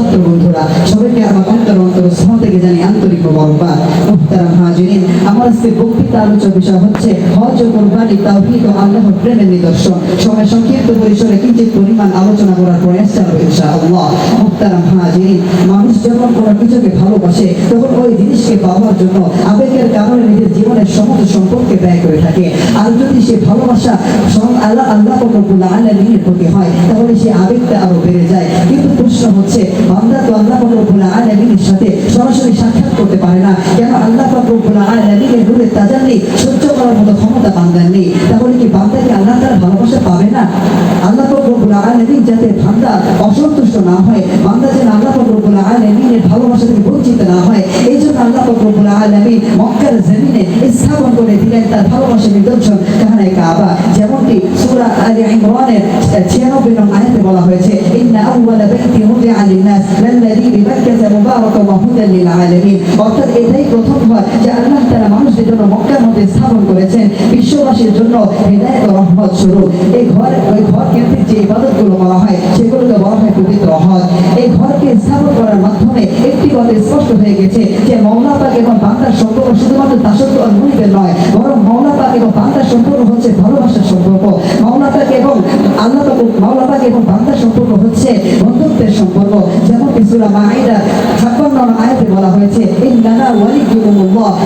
ছাত্র বন্ধুরা, সবাইকে আমার অন্তর অন্তর স্থান থেকে জানি আন্তরিক মোবারকবাদ। মুহতারাম হাজিরিন, আমার আজকে বক্তৃতা আলোচনা বিষয় হচ্ছে হজ ও কোরবানি, তাওহীদ ও আল্লাহর প্রেমের নিদর্শন। সময় সংক্ষিপ্ত পরিসরে কিঞ্চিত পরিমাণ আলোচনা করার প্রয়াস চালাবো ইনশাআল্লাহ। মুহতারাম হাজিরিন, মানুষ যখন কোনো কিছুকে ভালোবাসে, তখন ওই জিনিসকে পাওয়ার জন্য আবেগের কারণে নিজের জীবনের সমস্ত সম্পর্কে ব্যয় করে থাকে। আর যদি সে ভালোবাসা স্বয়ং আল্লাহ আল্লাহ রব্বুল প্রতি হয়, তাহলে সে আবেগটা আরও বেড়ে যায়। কিন্তু প্রশ্ন হচ্ছে, বান্দা তো আল্লাহ রব্বুল আলামিনের সাথে সরাসরি সাক্ষাৎ করতে পারে না। কেন আল্লাহ রব্বুল আলামিনের নূরের তাজাল্লি সহ্য করার মতো ক্ষমতা বান্দার নেই? তাহলে কি বান্দা কি আল্লাহ তার ভালোবাসা পাবে না? আল্লাহ রব্বুল আলামিন যাতে বান্দা অসন্তুষ্ট না হয়, বান্দা যেন আল্লাহ রব্বুল আলামিনের ভালোবাসা থেকে বঞ্চিত না হয় এই জন্য আল্লাহ রব্বুল আলামিন মক্কার করে দিলেন তার ভালোবাসার নিদর্শন কাহানে কাবা। যেমনটি সূরা আলে ইমরানের 96 নং আয়াতে বলা হয়েছে, ইন্না বাইতি লাল্লাযী বিবাক্কাতা ওয়া লিল আলামিন অর্থাৎ এটাই প্রথম ঘর আল্লাহ তাআলা জন্য মক্কার মধ্যে স্থাপন করেছেন। বিশ্ববাসীর জন্য হেদায়েত ও রহমত স্বরূপ। এই ঘর, ওই ঘর কেন্দ্রিক যে ইবাদতগুলো বলা হয়, সেগুলোকে বলা হয় পবিত্র হজ। এই ঘরকে স্থাপন করার কথা স্পষ্ট হয়ে গেছে যে মৌলা পাক এবং বান্দার সম্পর্ক শুধুমাত্র দাসত্ব আর মুনিবের নয়, বরং মৌলা পাক এবং বান্দার সম্পর্ক হচ্ছে ভালোবাসার সম্পর্ক। মৌলা পাক এবং আল্লাহ পাক মৌলা পাক এবং বান্দার সম্পর্ক হচ্ছে বন্ধুত্বের সম্পর্ক। যেমন পিসুরা মাইদা 56 নং আয়াতে বলা হয়েছে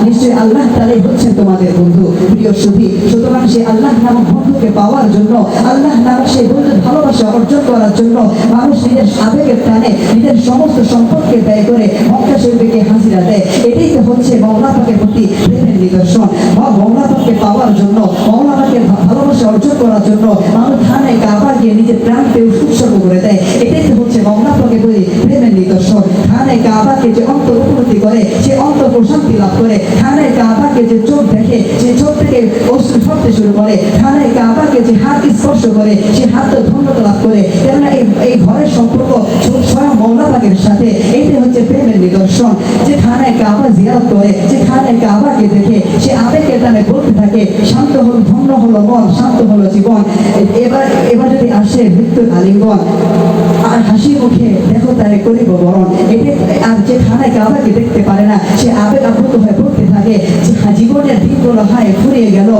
নিশ্চয়ই আল্লাহ তাআলাই হচ্ছেন তোমাদের বন্ধু, প্রিয় সুধী। সুতরাং সেই আল্লাহ নামক বন্ধুকে পাওয়ার জন্য আল্লাহ নামক সেই বন্ধুর ভালোবাসা অর্জন করার জন্য মানুষ নিজের আবেগের টানে, নিজের সমস্ত সম্পদকে ব্যয় করে মক্কা শরীফকে হাজিরা দেয়। এটাই তো হচ্ছে মৌলা পাকের প্রতি প্রেমের নিদর্শন। বা মৌলাপাককে পাওয়ার জন্য মৌলা পাকের ভালোবাসা অর্জন করার জন্য মানুষ থানে কাবা গিয়ে নিজের প্রাণকে উৎসর্গ করে দেয়। এটাই তো হচ্ছে মৌলা পাকের প্রতি প্রেমের থানে কাবাকে যে অন্তর উপলব্ধি করে, সে অন্তর প্রশান্তি লাভ করে। খানে কাবাকে যে চোখ দেখে, সে চোখ থেকে অশ্রু ঝরতে শুরু করে। খানে কাবাকে যে হাত স্পর্শ করে, সে হাত ধন্যতা লাভ করে। কেননা এই এই ঘরের সম্পর্ক স্বয়ং মৌলা সাথে। এইটাই হচ্ছে প্রেমের নিদর্শন, যে থানায় কাবা জিয়ারত করে যে থানায় কাবাকে দেখে সে বলতে থাকে, শান্ত হল, ধন্য হলো মন, শান্ত হলো জীবন। এবার এবার যদি আসে মৃত্যুর আলিঙ্গন, আর হাসি মুখে দেখো তারে করিব বরণ। এটা আর যে থানায় কাবাকে দেখতে পারে না, সে আবেগ আপ্লুত হয়ে পড়তে থাকে। জীবনের দিনগুলো হয়, ফুরিয়ে গেল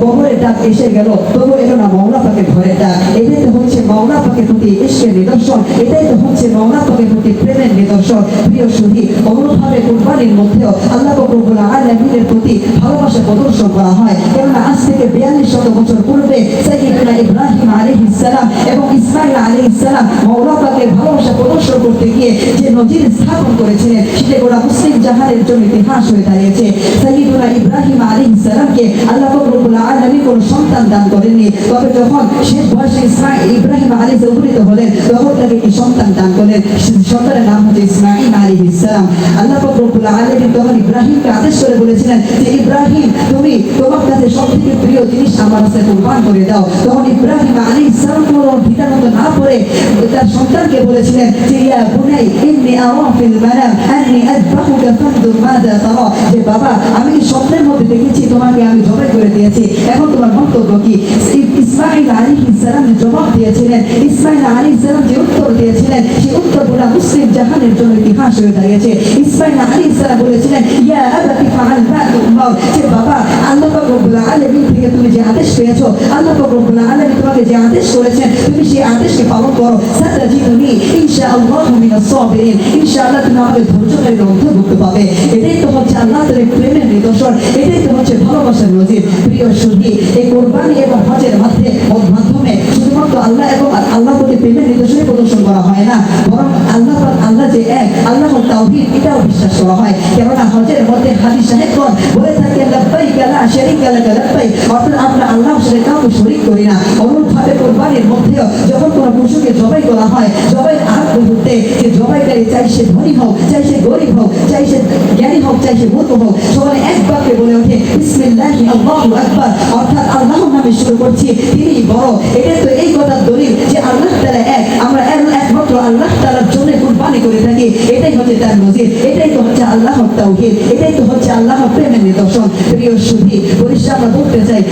কবরের ডাক এসে গেল, তবু এলো না মৌলা পাকের ঘরের ডাক এটাই তো হচ্ছে মৌলা পাকের প্রতি ইস্কের নিদর্শন। এটাই তো হচ্ছে মৌলা পাকের প্রতি প্রেমের নিদর্শন। প্রিয় সুধী, অনুভাবে কোরবানির মধ্যেও আল্লাহ রব্বুল আলামিনের প্রতি ভালোবাসা প্রদর্শন করা হয়। কেননা আজ থেকে বিয়াল্লিশ শত বছর পূর্বে সাইয়্যিদুনা ইব্রাহিম আলাইহিস সালাম এবং ইসমাইল আলাইহিস সালাম মৌলা ভালোবাসা প্রদর্শন করতে গিয়ে যে নজির স্থাপন করেছিলেন, সেটা গোটা মুসলিম জাহানের জন্য ইতিহাস হয়ে দাঁড়িয়েছে। সাইয়্যিদুনা ইব্রাহিম আলাইহিস সালামকে আল্লাহ রব্বুল আলামিন কোনো সন্তান দান করেননি। তবে যখন শেষ বয়সে ইসমাইল ইব্রাহিম আলাইহিস উপনীত হলেন, তখন তাকে একটি সন্তান দান করলেন। সন্তানের নাম হচ্ছে ইসমাইল আলাইহিস সালাম। আল্লাহ রব্বুল আলামিন তখন ইব্রাহিমকে আদেশ করে বলেছিলেন যে, ইব্রাহিম, তুমি তোমার কাছে সবথেকে প্রিয় জিনিস আমার কাছে কুরবান করে দাও। তখন ইব্রাহিম আলাইহিস সালাম কোনো দ্বিধানত না পড়ে তার সন্তানকে বলেছিলেন যে, ইয়া বুনাই, ইন্নী ফিল মানাম আন্নী আযবাহুকা ফানদুর মাযা তারা। যে, বাবা, আমি স্বপ্নের মধ্যে দেখেছি, তোমাকে আমি জবাই করে দিয়েছি। এখন তোমার মন্তব্য কি? ইসমাইল আলাইহিস সালাম যে জবাব দিয়েছিলেন ইসমাইল আলাইহিস সালাম যে উত্তর দিয়েছিলেন সেই উত্তরগুলো মুসলিম জাহানের জন্য ইতিহাস হয়ে দাঁড়িয়েছে। ইসমাইল আলাইহিস সালাম বলেছিলেন, ইয়া আবাতি ফাআল মা যে, বাবা আল্লাহ পাক রব্বুল আলামিন থেকে তুমি যে আদেশ পেয়েছ, আল্লাহ পাক রব্বুল আলামিন তোমাকে যে আদেশ করেছেন, তুমি সেই আদেশকে পালন করো। সাতাজিদুনি, ইনশাআল্লাহ মিনাস সাবিরিন। ইনশাআল্লাহ তুমি আমাকে ধৈর্যকারীর অন্তর্ভুক্ত পাবে। এটাই তো হচ্ছে আল্লাহ তাআলার প্রেমের নিদর্শন। এটাই তো হচ্ছে ভালোবাসার নজির। প্রিয় সুধী এই কোরবানি এবং হজের মধ্যে মাধ্যমে শুধুমাত্র আল্লাহ এবং আল্লাহ প্রতি প্রেমের নিদর্শনই প্রদর্শন করা হয় না, বরং আল্লাহ আল্লাহ যে এক আল্লাহ তাওহীদ, এটাও বিশ্বাস করা হয়। কেননা হজের মধ্যে হাদিস সাহেবগণ বলে থাকে লাব্বাইক লা শারীকা লাকা লাব্বাইক অর্থাৎ আমরা আল্লাহর সাথে কাউকে শরীক করি না। অনুরূপভাবে কোরবানির মধ্যেও যখন কোনো পশুকে জবাই করা হয় জবাই আগ মুহূর্তে যে জবাইকারী চাই সে ধনী হোক, চাই সে গরিব হোক, চাই সে জ্ঞানী হোক, চাই সে মূর্খ হোক, সবাই এক বাক্যে বলে ওঠে, বিসমিল্লাহি আল্লাহু আকবার। অর্থাৎ আল্লাহর নামে শুরু করছি তিনি বড়। এটা তো এই কথার দলিল যে আল্লাহ তাআলা এক, আমরা এক- থাকি এটাই হচ্ছে তার নজির, এটাই তো হচ্ছে আল্লাহ তাওহীদ, এটাই তো হচ্ছে আল্লাহ প্রেমের নিদর্শন। প্রিয় সুধী পরিষ্কার আমরা বলতে চাই,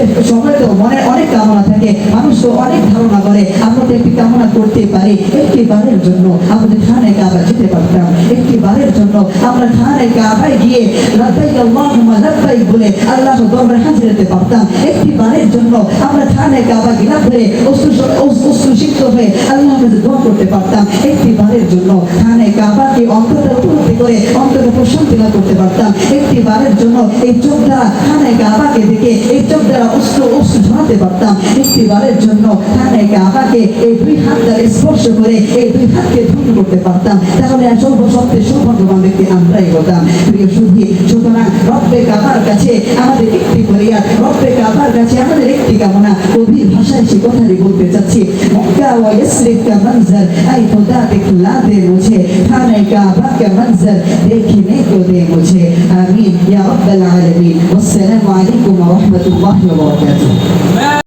একটা সময় তো মনে অনেক কামনা থাকে, মানুষ অনেক ধারণা করে, আমরা একটি কামনা করতে পারি। একটি বারের জন্য আমাদের খানে কাবা যেতে পারতাম একটি বারের জন্য আমরা খানে কাবায় গিয়ে লাব্বাইক আল্লাহুম্মা লাব্বাইক বলে আল্লাহ দরবারে হাজির হতে পারতাম। একটি বারের জন্য আমরা খানে কাবা গিলা ধরে অস্ত্র সিক্ত হয়ে আল্লাহ কাছে দোয়া করতে পারতাম। একটি বারের জন্য খানে কাবাকে অন্তরটা উপলব্ধি করে অন্তরে প্রশান্তি লাভ করতে পারতাম। একটি বারের জন্য এই চোখ দ্বারা খানে কাবাকে দেখে এই চোখ দ্বারা অস্ত্র অস্ত্র ঝরাতে পারতাম। একটি বারের জন্য খানে কাবাকে এই দুই হাত দ্বারা স্পর্শ করে এই দুই হাতকে ধন্য করতে পারতাম। তাহলে সর্বসত্ত্বে সৌভাগ্যবান ব্যক্তি আমরাই হতাম। প্রিয় সুধী, সুতরাং রব্বে কাবার কাছে আমাদের একটি করিয়া রব্বে কাবার কাছে আমাদের একটি কামনা। কবির ভাষায় সে কথাটি বলতে চাচ্ছি। का मंजर आई खुदा दिखला दे मुझे खाने काबा का मंजर देखने को दे मुझे आमीन या रब्बल आलमीन अस्सलाम वालेकुम व रहमतुल्लाहि व बरकातुहू